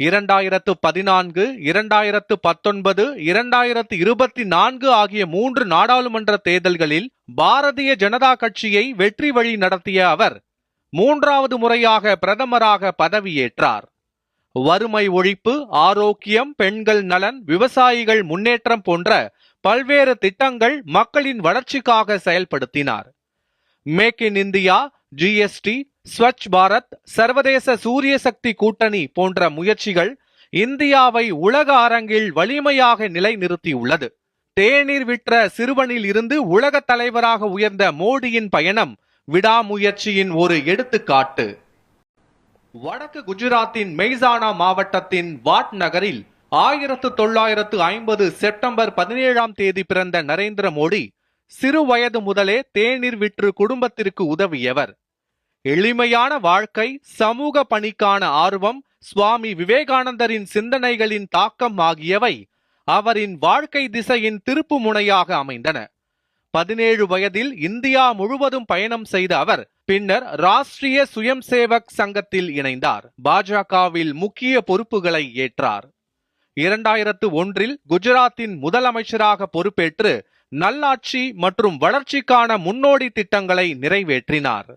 இரண்டாயிரத்து பதினான்கு இரண்டாயிரத்து பத்தொன்பது இரண்டாயிரத்து இருபத்தி நான்கு ஆகிய மூன்று நாடாளுமன்ற தேர்தல்களில் பாரதிய ஜனதா கட்சியை வெற்றி வழி நடத்திய அவர் மூன்றாவது முறையாக பிரதமராக பதவியேற்றார். வறுமை ஒழிப்பு ஆரோக்கியம் பெண்கள் நலன் விவசாயிகள் முன்னேற்றம் போன்ற பல்வேறு திட்டங்கள் மக்களின் வளர்ச்சிக்காக செயல்படுத்தினார். Make in India GST Swachh Bharat சர்வதேச சூரிய சக்தி கூட்டணி போன்ற முயற்சிகள் இந்தியாவை உலக அரங்கில் வலிமையாக நிலைநிறுத்தியுள்ளது. தேநீர் விற்ற சிறுவனில் இருந்து உலக தலைவராக உயர்ந்த மோடியின் பயணம் விடாமுயற்சியின் ஒரு எடுத்துக்காட்டு. வடக்கு குஜராத்தின் மெய்சானா மாவட்டத்தின் வாட் நகரில் ஆயிரத்து தொள்ளாயிரத்து ஐம்பது செப்டம்பர் பதினேழாம் தேதி பிறந்த நரேந்திர மோடி சிறு வயது முதலே தேநீர் விற்று குடும்பத்திற்கு உதவியவர். எளிமையான வாழ்க்கை சமூக பணிக்கான ஆர்வம் சுவாமி விவேகானந்தரின் சிந்தனைகளின் தாக்கம் ஆகியவை அவரின் வாழ்க்கை திசையின் திருப்பு முனையாக அமைந்தன. பதினேழு வயதில் இந்தியா முழுவதும் பயணம் செய்த அவர் பின்னர் ராஷ்டிரிய சுயம் சேவக் சங்கத்தில் இணைந்தார். பாஜகவில் முக்கிய பொறுப்புகளை ஏற்றார். இரண்டாயிரத்து ஒன்றில் குஜராத்தின் முதலமைச்சராக பொறுப்பேற்று நல்லாட்சி மற்றும் வளர்ச்சிக்கான முன்னோடி திட்டங்களை நிறைவேற்றினார்.